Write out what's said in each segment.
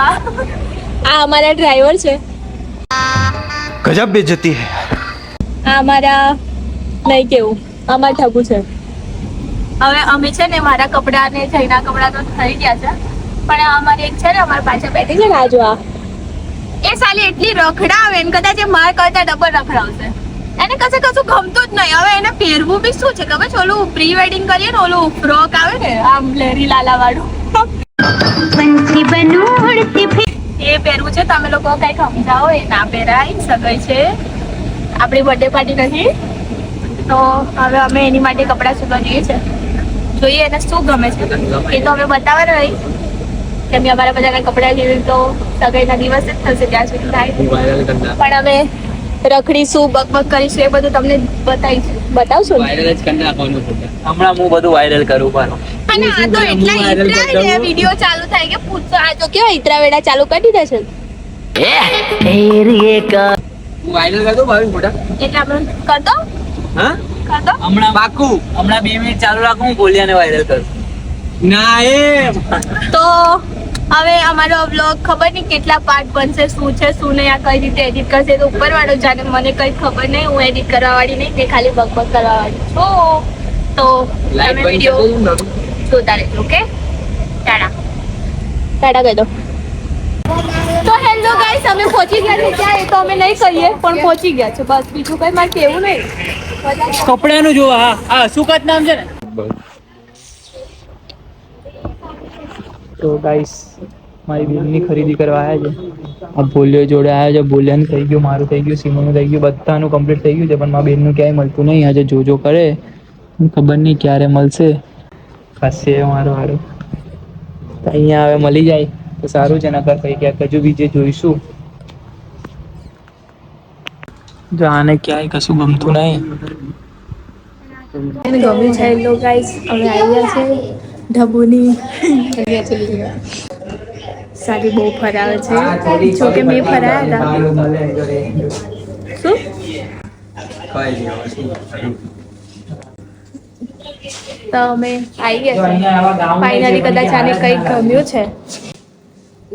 આ અમારા ડ્રાઈવર છે. ગજબ બેજતી હે. આ અમારા નહીં કેવું અમાર ઠગુ છે. હવે અમે છે ને મારા કપડા ને જઈના કપડા તો થઈ ગયા છે પણ અમારે એક છે ને અમારા પાછળ બેઠી છે રાજુ આ એ સાલી એટલી રખડાવે એમ કદાચ એ માર કરતા ડબલ રખડાવશે. એને કશે કશું ગમતું જ નહીં. હવે એને પહેરવું બી શું છે ખબર? છે ઓલું પ્રી વેડિંગ કરીએ ને ઓલું ફ્રોક આવે ને આમ લેરી લાલા વાળું પંછી બનવું એ પહેરવું છે તમે લોકો કઈ સમજાવો એ ના પહેરાય સગાઈ છે. આપણી બર્થડે પાર્ટી નથી. તો હવે અમે એની માટે કપડાં સીવવા જોઈએ છે જોઈએ એને શું ગમે છે. એ તો અમે બતાવવા નહીં કેમ કે અમારા બધાના કપડાં લીધું તો સગાઈના દિવસ જ થશે ત્યાં સુધી થાય. પણ અમે રખડીશું બકબક કરીશું એ બધું તમને બતાવીશું. બતાવશો હમણાં હું બધું વાયરલ કરું પાછો અને આ તો એટલા. વીડિયો ચાલુ થાય કે પૂછો આ તો કેવા ઈતરા વેડા ચાલુ કરી દીધા છે? હું? વાયરલ કરી દઉં ભાવી ફોટા એટલે આપણે કર દો હા? કર દો હમણાં પાકું. હમણાં બે મિનિટ ચાલુ રાખું હું બોલિયાને વાયરલ કરું. ના એ તો હવે અમારો બ્લોગ ખબર નહીં કેટલા પાર્ટ બનશે શું છે શું નહીં આ કઈ રીતે એડિટ કરશે તો ઉપર વાળો જાણે મને કઈ ખબર નહીં હું એડિટ કરવા વાળી નહીં તે ખાલી બકબક કરવા વાળી છું. તો તમે વીડિયો જોતા રહેજો ઓકે ટાટા ટાટા કહી દો. તો હેલો ગાઈસ અમે પહોંચી ગયા છે ત્યાં એ તો અમે નહીં કહીએ પણ પહોંચી ગયા છે. બસ બીજું કઈ મારે કેવું નહીં. કપડાનું જો હા. આ સુકાત નામ છે ને? તો ગાઈસ મારી બેનની ખરીદી કરવા આવ્યા છે. આ ભોલ્યો જોડે આવ્યા છે ભોલ્યાનું થઈ ગયું મારું થઈ ગયું સીમોનું થઈ ગયું બધાનું કમ્પ્લીટ થઈ ગયું છે પણ મારા બેનનું ક્યાંય મળતું નહીં. આજે જોજો કરે. ખબર નહીં ક્યારે મળશે. પાસે મારો વાળો તો અહીંયા હવે મળી જાય. તો સારું છે નકર કઈ ક્યાંક હજુ બીજે જોઈશું. જો આને ક્યાંય કશું ગમતું નહીં. ગમ્યું છે હેલો ગાઈસ. અમે આવ્યા છે ઢબુની. સારી બહુ ફરાવે છે. જો કે મેં ફરાયા હતા. શું? તો અમે આવી ગયા ફાઇનલી કદાચ આને કંઈક ગમ્યું છે.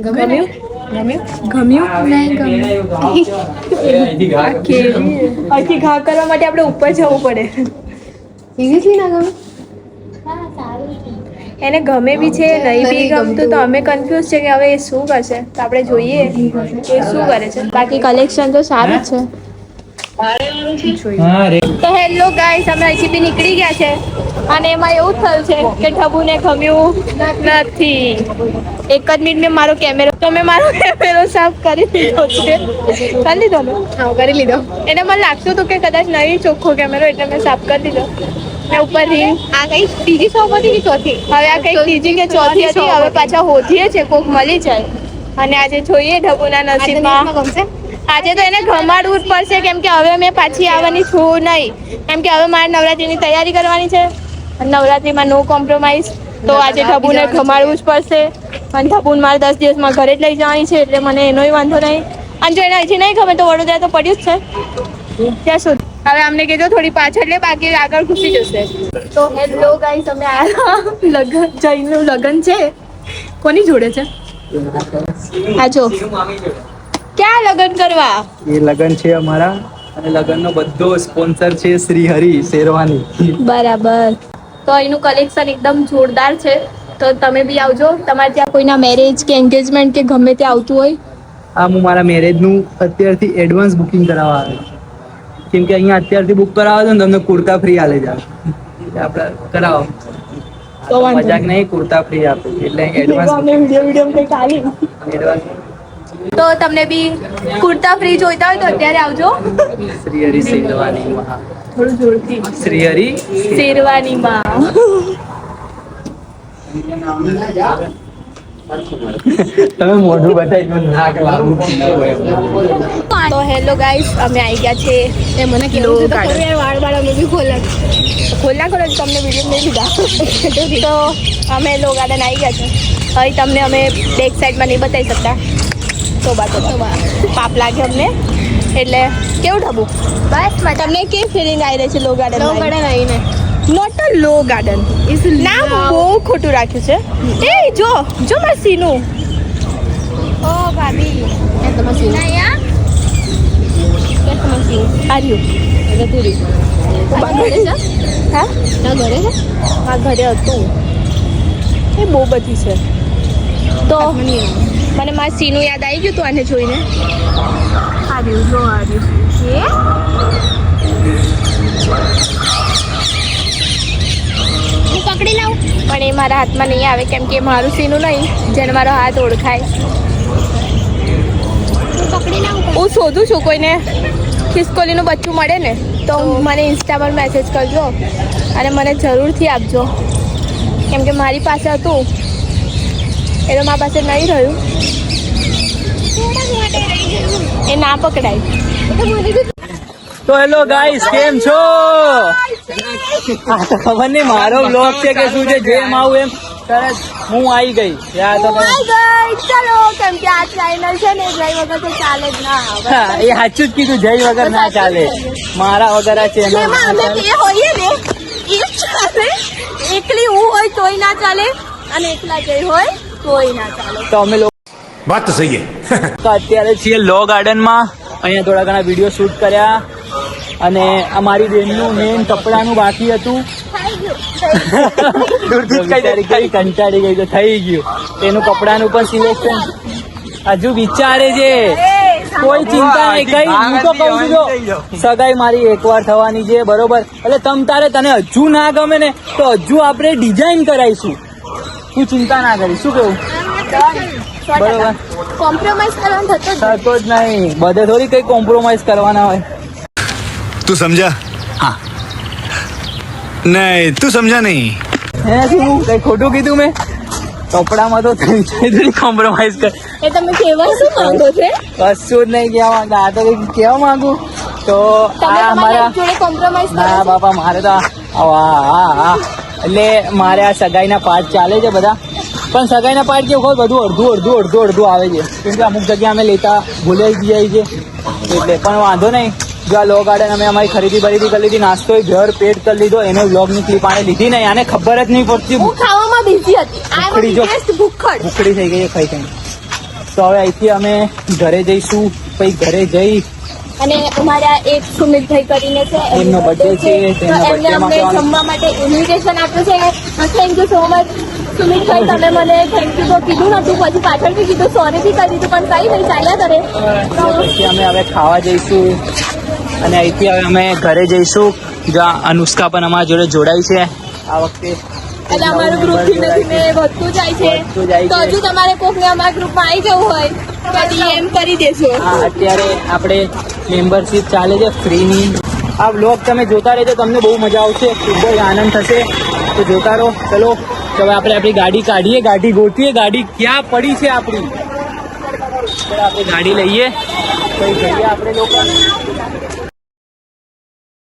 ગમ્યું ગમ્યું? નહીં ગમ્યું. આ ઘા કરવા માટે આપણે ઉપર જવું પડે. સિરિયસલી ના ગમે એને ગમે બી છે નહીં બી ગમતું તો અમે કન્ફ્યુઝ છે કે હવે એ શું કરશે? તો આપણે જોઈએ એ શું કરે છે. બાકી કલેક્શન તો સારું જ છે. તો હેલો ગાઈસ અમે અહીંથી બી નીકળી ગયા છે. અને એમાં એવું થયું છે કે ઠબુને ગમ્યું નથી. એક જ મિનિટ મેં મારો કેમેરો તો મેં મારો કેમેરો સાફ કરી દીધો છે. કરી લીધો ને? હા કરી લીધો. એને મને લાગતું હતું કે કદાચ નહીં ચોખ્ખો કેમેરો એટલે મેં સાફ કરી દીધો ને ઉપર રીલ આ કઈ ત્રીજી શોપ હતી કે ચોથી? હવે આ કઈ ત્રીજી કે ચોથી હતી. હવે પાછા હોધીએ છે કોક મળી જાય. અને આજે જોઈએ ઢબુના નસીબમાં. ગમશે? આજે તો એને ઘમાડવું જ પડશે કેમ કે હવે મેં પાછી આવવાની છું નહીં. કેમ કે હવે મારે નવરાત્રીની તૈયારી કરવાની છે. નવરાત્રીમાં નો કોમ્પ્રોમાઇઝ તો આજે ઢબુને ઘમાડવું જ પડશે. અને ઢબુને મારે દસ દિવસમાં ઘરે જ લઈ જવાની છે એટલે મને એનોય વાંધો નહીં. અને જો એને હજી નહીં ખબર તો વડોદરા તો પડ્યું જ છે. ત્યાં સુધી હવે અમને કીધું થોડી પાછળ લે બાકી આગળ ઘૂસી જશે. તો હેલો ગાઈસ અમે આયા લગન જઈનું લગન છે. કોની જોડે છે? આ જો. ક્યાં લગન કરવા? એ લગન છે અમારા અને લગનનો બધો સ્પોન્સર છે શ્રી હરિ શેરવાની. બરાબર. તો એનું કલેક્શન એકદમ જોરદાર છે. તો તમે બી આવજો. તમારે ત્યાં કોઈના મેરેજ કે એન્ગેજમેન્ટ કે ગમે તે આવતું હોય. આ હું મારા મેરેજનું અત્યારથી એડવાન્સ બુકિંગ કરાવવા આવે છું. કેમ કે અહીંયા અત્યારથી બુક કરાવો છો ને તમને કુર્તા ફ્રી આલે એટલે આપણે કરાવો તો મજાક નહીં. કુર્તા ફ્રી આપે. એટલે એડવાન્સ વીડિયો વીડિયો કઈ આવી એડવાન્સ તો તમને બી કુર્તા ફ્રી જોઈતા હોય તો અત્યારે આવજો. શ્રી હરિ શેરવાનીમાં થોડું જોરથી. શ્રી હરિ શેરવાનીમાં. તમે મોઢું બતાવી નાક લાગુ તો હેલો ગાઈસ અમે આવી ગયા છે. એ મને યાર વાળ વાળ અમે બી ખોલા ખોલના ખોલે તમને વીડિયો નહીં લીધા. તો અમે લો ગાર્ડન આવી ગયા છે. હવે તમને અમે બેક સાઈડમાં નહીં બતાવી શકતા. તો બા પાપ લાગે અમને. એટલે કેવું ઢબુ? બસ તમને કેવી ફિલિંગ આવી રહી છે લો લો ગાર્ડન આવીને નોટ અ લો ગાર્ડન નામ બહુ ખોટું રાખ્યું છે. એ જો જો મારું સીનું. ઓ ભાભી. એ તમારે સીવું અહીંયા? કે તમારે સીવું આર્યું. એટલે તું રીત બા ઘરે છે? હા? ના ઘરે છે? મારા ઘરે હતું. એ બહુ બધી છે. તો? મને મારા સીનું યાદ આવી ગયું તું આને જોઈને. આવ્યું જો આવ્યું એ હું પકડી લાવું? પણ એ મારા હાથમાં નહીં આવે કેમ કે એ મારું સીનું નહીં જેને મારો હાથ ઓળખાય. હું શોધું છું કોઈને. ખિસકોલીનું બચ્ચું મળે ને તો મને ઇન્સ્ટા પર મેસેજ કરજો અને મને જરૂરથી આપજો. કેમ કે મારી પાસે હતું. એ તો મારી પાસે નહીં રહ્યું. એ ના પકડાય. તો હેલો ગાઈસ કેમ છો? ખબર નહીં મારો બ્લોગ છે કે શું છે જેમ આવું એમ. તરત હું આવી ગઈ. યા તો ચલો કેમ કે આ ચેનલ છે ને જય વગર તો ચાલે જ ના એ સાચું જ કીધું જય વગર ના ચાલે. મારા વગર આ ચેનલ અમે બે હોઈએ ને એ ચાલે. એકલી હું હોય તોય ના ચાલે અને એકલા જય હોય કોઈ ના ચાલે. તો અમે વાત તો સહી તો અત્યારે છીએ લો ગાર્ડનમાં. અહીંયા થોડા ઘણા વીડિયો શૂટ કર્યા. અને અમારી બેનનું મેન કપડાનું બાકી હતું. કંટાળી ગઈ તો થઈ ગયું. એનું કપડાનું પણ સિલેક્શન હજુ વિચારે છે. કોઈ ચિંતા નહીં કઈ હું તો કહું છું સગાઈ મારી એકવાર થવાની છે બરોબર? એટલે તમ તારે તને હજુ ના ગમે ને તો હજુ આપણે ડિઝાઇન કરાવીશું. તું ચિંતા ના કરી. શું કેવું? બરોબર. કોમ્પ્રોમાઇઝ કરવાનો થતો જ નહીં. બધે થોડી કઈ કોમ્પ્રોમાઇઝ કરવાના હોય. તું સમજા? હા. નહીં તું સમજા નહીં. એનાથી હું કઈ ખોટું કીધું મેં? કપડામાં તો થઈ કોમ્પ્રોમાઇઝ કર. એ તમે કેવા શું માંગો છો? કશું જ નહીં કેવા માંગતા. આ તો કંઈક કહેવા માંગુ. તો આ અમારા કોમ્પ્રોમાઇઝ ના બાપા મારે તો આ આ આ એટલે મારે આ સગાઈના પાર્ટ ચાલે છે બધા. પણ સગાઈના પાર્ટ કેવું હોય બધું અડધું અડધું અડધું અડધું આવે છે. કેમ કે અમુક જગ્યાએ અમે લેતા ભૂલાઈ જઈએ છે એટલે પણ વાંધો નહીં. જો આ લો ગાર્ડન અમે અમારી ખરીદી બરીદી કરી લીધી નાસ્તો ઘર પેટ કરી લીધો એનો વ્લોગની ક્લિપ આને લીધી નહીં. આને ખબર જ નહીં પડતી. ખાવામાં બિઝી હતી. ભૂખડી જો. ભૂખડી. થઈ ગઈ છે ખાઈ ખાઈ તો હવે અહીંથી અમે ઘરે જઈશું. પછી ઘરે જઈ અને અમારા એક સુમિતભાઈ કરીને છે એમનો બર્થડે છે, તો એમને અમને. જમવા માટે ઇન્વિટેશન આપ્યું છે. થેન્ક યુ સો મચ સુમિતભાઈ તમે મને થેન્ક યુ તો કીધું નતું. પછી પાછળ બી કીધું સોરી બી કરી દીધું પણ કઈ નહીં ચાલ્યા કરે. પછી અમે હવે ખાવા જઈશું. અને અહીંથી હવે અમે ઘરે જઈશું જ્યાં અનુષ્કા પણ અમારા જોડે જોડાઈ છે. આ વખતે એટલે અમારું ગ્રુપ ધીમે ધીમે વધતું જાય છે. તો હજુ તમારે કોકને અમારા ગ્રુપમાં આવી જવું હોય. અત્યારે આપણે મેમ્બરશીપ ચાલે છે ફ્રીની આ બ્લોગ તમે જોતા રહેજો, તમને બહુ મજા આવશે, ખૂબ જ આનંદ થશે. તો જોતા રહો. ચલો હવે આપણે આપણી ગાડી કાઢીએ, ગાડી ગોતીએ ગાડી ક્યાં પડી છે આપણી? આપણે ગાડી લઈએ. આપણે લોકો?